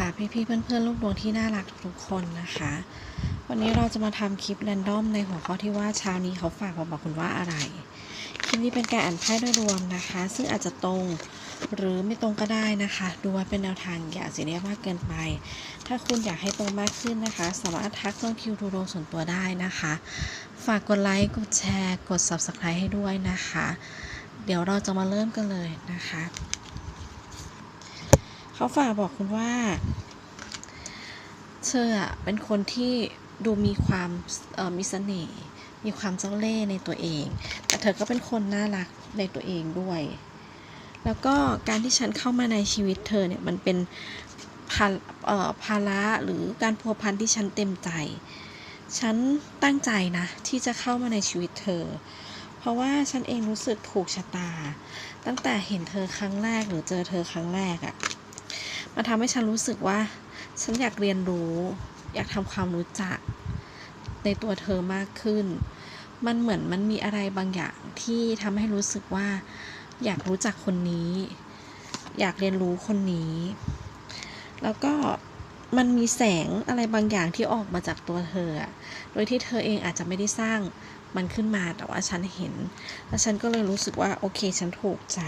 ค่ะพี่ๆเพื่อนๆลูกดวงที่น่ารักทุกๆคนนะคะ วันนี้เราจะมาทำคลิปแรนดอมในหัวข้อที่ว่าเช้านี้เขาฝากมาบอกคุณว่าอะไร คลิปนี้เป็นการอ่านไพ่โดยรวมนะคะ ซึ่งอาจจะตรงหรือไม่ตรงก็ได้นะคะ ดูไว้เป็นแนวทางอย่าเสียเรียกมากเกินไป ถ้าคุณอยากให้ตรงมากขึ้นนะคะ สามารถทักน้องคิวดูดวงส่วนตัวได้นะคะ ฝากกดไลค์กดแชร์ กด subscribe ให้ด้วยนะคะ เดี๋ยวเราจะมาเริ่มกันเลยนะคะ เขาฝากบอกคุณว่าเธอเป็นคนที่ดูมีความมีเสน่ห์มีความเจ้าเล่ห์ในตัวเอง แต่เธอก็เป็นคนน่ารักในตัวเองด้วย แล้วก็การที่ฉันเข้ามาในชีวิตเธอเนี่ยมันเป็นภาภาระหรือการพัวพันที่ฉันเต็มใจ ฉันตั้งใจนะที่จะเข้ามาในชีวิตเธอ เพราะว่าฉันเองรู้สึกถูกชะตา ตั้งแต่เห็นเธอครั้งแรกหรือเจอเธอครั้งแรกอะ มันทำให้ฉันรู้สึกว่า ฉันอยากเรียนรู้ อยากทำความรู้จัก ในตัวเธอมากขึ้น มันเหมือนมันมีอะไรบางอย่างที่ทำให้รู้สึกว่า อยากรู้จักคนนี้ อยากเรียนรู้คนนี้ แล้วก็มันมีแสงอะไรบางอย่างที่ออกมาจากตัวเธอ โดยที่เธอเองอาจจะไม่ได้สร้างมันขึ้นมาแต่ว่าฉันเห็น แล้วฉันก็เลยรู้สึกว่าโอเคฉันถูกใจ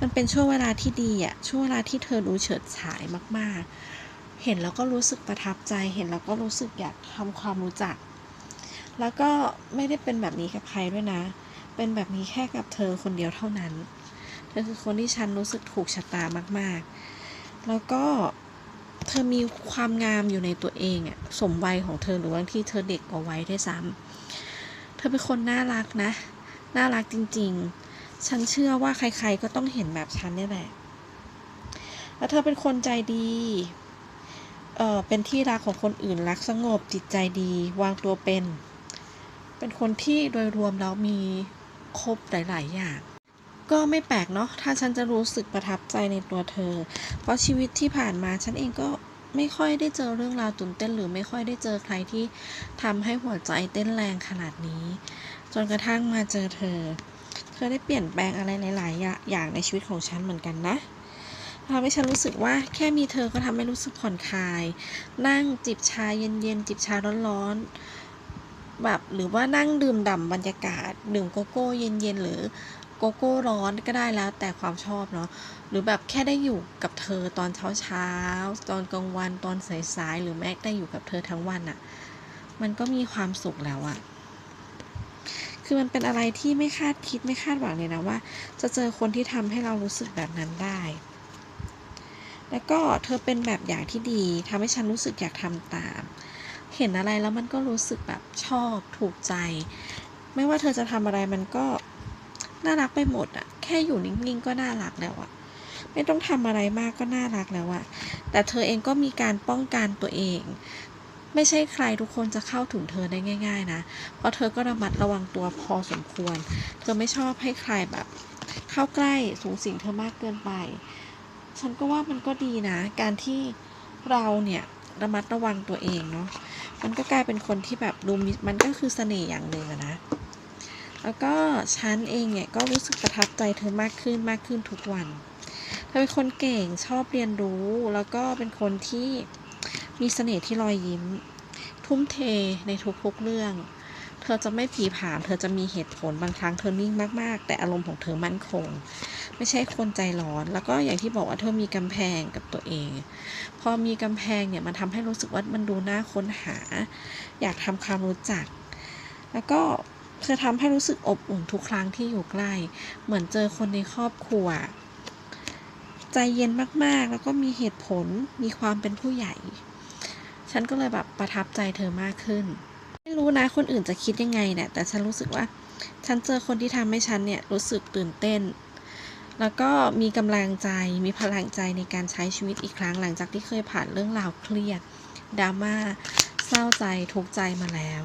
มันเป็นช่วงเวลาที่ดีอะช่วงเวลาที่เธอดูเฉิดฉายมาก ๆ เห็นแล้วก็รู้สึกประทับใจ เห็นแล้วก็รู้สึกอยากทำความรู้จัก แล้วก็ไม่ได้เป็นแบบนี้กับใครด้วยนะ เป็นแบบนี้แค่กับเธอคนเดียวเท่านั้น เธอคือคนที่ฉันรู้สึกถูกชะตามาก ๆ แล้วก็เธอมีความงามอยู่ในตัวเองอะสมวัยของเธอหรือบางที่เธอเด็กกว่าวัยด้วยซ้ำเธอเป็นคนน่ารักนะ น่ารักจริง ๆ ฉันเชื่อว่าใครๆก็ต้องเห็นแบบฉันเนี่ยแหละ แล้วเธอเป็นคนใจดี เออเป็นที่รักของคนอื่นรักสงบจิตใจดี วางตัวเป็น เป็นคนที่โดยรวมแล้วมีครบหลาย ๆ อย่าง ก็ไม่แปลกเนาะ ถ้าฉันจะรู้สึกประทับใจในตัวเธอ เพราะชีวิตที่ผ่านมาฉันเองก็ไม่ค่อยได้เจอเรื่องราวตื่นเต้น หรือไม่ค่อยได้เจอใครที่ทำให้หัวใจเต้นแรงขนาดนี้ จนกระทั่งมาเจอเธอ เธอได้เปลี่ยนแปลงอะไรหลาย ๆ อย่างในชีวิตของฉันเหมือนกันนะทำให้ฉันรู้สึกว่าแค่มีเธอก็ทำให้รู้สึกผ่อนคลาย นั่งจิบชาเย็น ๆ จิบชาร้อนๆแบบหรือว่านั่งดื่มด่ำบรรยากาศ ดื่มโกโก้เย็น ๆ หรือโกโก้ร้อนก็ได้แล้วแต่ความชอบเนาะหรือแบบแค่ได้อยู่กับเธอตอนเช้าๆตอนกลางวันตอนสายๆหรือแม้ได้อยู่กับเธอทั้งวันอะมันก็มีความสุขแล้วอะ คือมันเป็นอะไรที่ไม่คาดคิดไม่คาดหวังเลยนะว่า จะเจอคนที่ทำให้เรารู้สึกแบบนั้นได้ แล้วก็เธอเป็นแบบอย่างที่ดีทำให้ฉันรู้สึกอยากทำตาม เห็นอะไรแล้วมันก็รู้สึกแบบชอบถูกใจ ไม่ว่าเธอจะทำอะไรมันก็น่ารักไปหมดอะแค่อยู่นิ่งๆก็น่ารักแล้วอะไม่ต้องทำอะไรมากก็น่ารักแล้วอะแต่เธอเองก็มีการป้องกันตัวเอง ไม่ใช่ใครทุกคนจะเข้าถึงเธอได้ง่าย ๆ นะ เพราะเธอก็ระมัดระวังตัวพอสมควร เธอไม่ชอบให้ใครแบบ เข้าใกล้สูงสิงเธอมากเกินไป ฉันก็ว่ามันก็ดีนะ การที่เราเนี่ยระมัดระวังตัวเองเนาะ มันก็กลายเป็นคนที่แบบดูมีมันก็คือเสน่ห์อย่างหนึ่งนะ แล้วก็ฉันเองเนี่ยก็รู้สึกประทับใจเธอมากขึ้นมากขึ้นทุกวัน เธอเป็นคนเก่งชอบเรียนรู้แล้วก็เป็นคนที่ มีเสน่ห์ที่รอยยิ้ม ทุ่มเทในทุกๆเรื่อง เธอจะไม่ผีผาม เธอจะมีเหตุผลบางครั้งเธอนิ่งมากๆ แต่อารมณ์ของเธอมั่นคง ไม่ใช่คนใจร้อน แล้วก็อย่างที่บอกว่าเธอมีกำแพงกับตัวเอง พอมีกำแพงเนี่ยมันทำให้รู้สึกว่ามันดูน่าค้นหา อยากทำความรู้จัก แล้วก็เธอทำให้รู้สึกอบอุ่นทุกครั้งที่อยู่ใกล้ เหมือนเจอคนในครอบครัว ใจเย็นมากๆ แล้วก็มีเหตุผล มีความเป็นผู้ใหญ่ ฉันก็เลยแบบประทับใจเธอมากขึ้น ไม่รู้นะคนอื่นจะคิดยังไงเนี่ย แต่ฉันรู้สึกว่า ฉันเจอคนที่ทำให้ฉันเนี่ยรู้สึกตื่นเต้น แล้วก็มีกำลังใจ มีพลังใจในการใช้ชีวิตอีกครั้งหลังจากที่เคยผ่านเรื่องราวเครียดดราม่าเศร้าใจทุกใจมาแล้ว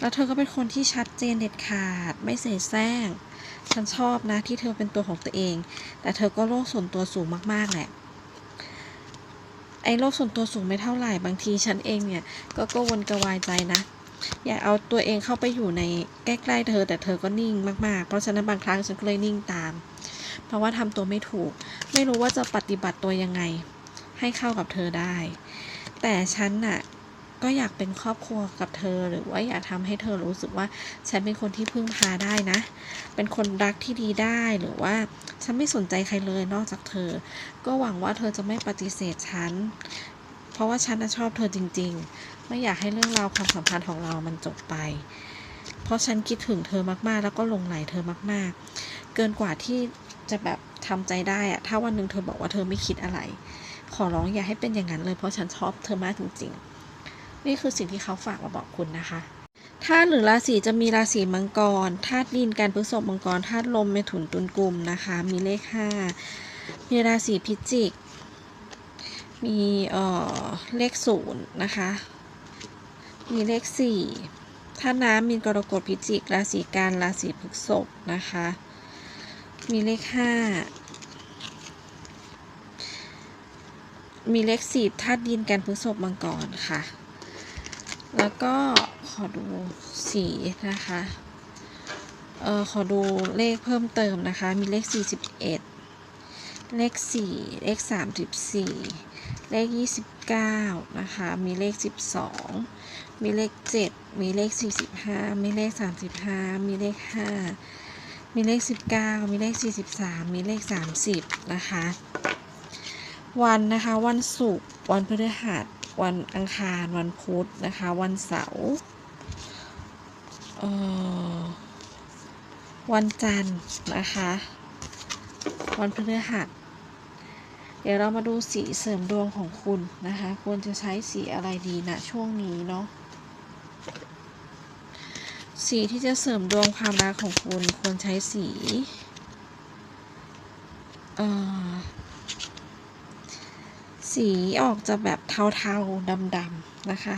แล้วเธอก็เป็นคนที่ชัดเจนเด็ดขาด ไม่เสแสร้ง ฉันชอบนะที่เธอเป็นตัวของตัวเอง แต่เธอก็โลกส่วนตัวสูงมากๆแหละ ไอ้โลกส่วนตัวสูงไม่เท่าไหร่บางทีฉันเองเนี่ย ก็ก็วนกระวายใจนะ อยากเอาตัวเองเข้าไปอยู่ในใกล้ๆเธอ แต่เธอก็นิ่งมากๆ เพราะฉะนั้นบางครั้งฉันก็เลยนิ่งตาม เพราะว่าทำตัวไม่ถูก ไม่รู้ว่าจะปฏิบัติตัวยังไง ให้เข้ากับเธอได้ แต่ฉันน่ะ ก็อยากเป็นครอบครัวกับเธอ หรือว่าอยากทำให้เธอรู้สึกว่า ฉันเป็นคนที่พึ่งพาได้นะ เป็นคนรักที่ดีได้หรือว่า ฉันไม่สนใจใครเลยนอกจากเธอ ก็หวังว่าเธอจะไม่ปฏิเสธฉัน เพราะว่าฉันชอบเธอจริง ๆ ไม่อยากให้เรื่องราวความสัมพันธ์ของเรามันจบไป เพราะฉันคิดถึงเธอมากๆ แล้วก็หลงไหลเธอมากๆ เกินกว่าที่จะแบบทำใจได้อะถ้าวันหนึ่งเธอบอกว่าเธอไม่คิดอะไร ขอร้องอย่าให้เป็นอย่างนั้นเลยเพราะฉันชอบเธอมากจริง ๆ นี่คือสิ่งที่เขาฝากมาบอกคุณนะคะธาตุหรือราศีจะมีราศีมังกรธาตุดินการพฤษภมังกรธาตุลมเมถุนตุลกุมนะคะ มีเลขห้ามีราศีพิจิก มีเอ่อเลขศูนย์นะคะ มีเลขสี่ธาตุน้ำมีกรกฎพิจิก ราศีกันราศีพฤษภนะคะ มีเลขห้ามีเลขสิบธาตุดินกันพฤษภมังกรค่ะ แล้วก็ขอดูสีนะคะ เออขอดูเลขเพิ่มเติมนะคะ มีเลข 41 เลข 4 เลข 34 เลข 29 นะคะ มีเลข 12 มีเลข 7 มีเลข 45 มีเลข 35 มีเลข 5 มีเลข 19 มีเลข 43 มีเลข 30 นะคะ วันนะคะ วันศุกร์ วันพฤหัส วันอังคารวันพุธนะคะ วันเสาร์วันจันทร์นะคะ วันพฤหัสเดี๋ยวเรามาดูสีเสริมดวงของคุณนะคะ ควรจะใช้สีอะไรดีนะช่วงนี้เนาะสีที่จะเสริมดวงความรักของคุณควรใช้สี เอ่อ สีออกจะแบบเทาๆดำๆนะคะ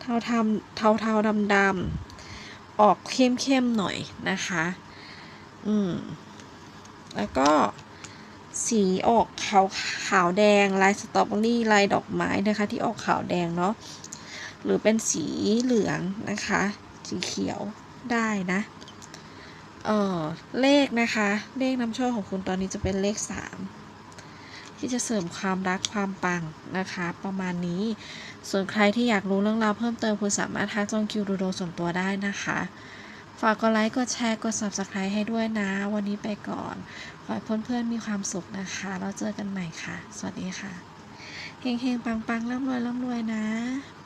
เทาทำเทาเทาดำดำๆออกเข้มๆหน่อยนะคะ อืม แล้วก็สีออกขาวขาวแดงลายสตรอเบอรี่ลายดอกไม้นะคะ ที่ออกขาวแดงเนาะหรือเป็นสีเหลืองนะคะ สีเขียวได้นะเออเลขนะคะ เลขนำโชคของคุณตอนนี้จะเป็นเลขสาม ที่จะเสริมความรักความปังนะคะ ประมาณนี้ ส่วนใครที่อยากรู้เรื่องราวเพิ่มเติมคุณสามารถทักจองคิวดูโดส่วนตัวได้นะคะ ฝากกดไลค์กดแชร์กด subscribe ให้ด้วยนะ วันนี้ไปก่อน ขอให้เพื่อนๆมีความสุขนะคะ แล้วเจอกันใหม่ค่ะ สวัสดีค่ะเฮงๆปังๆร่ำรวยร่ำรวยนะ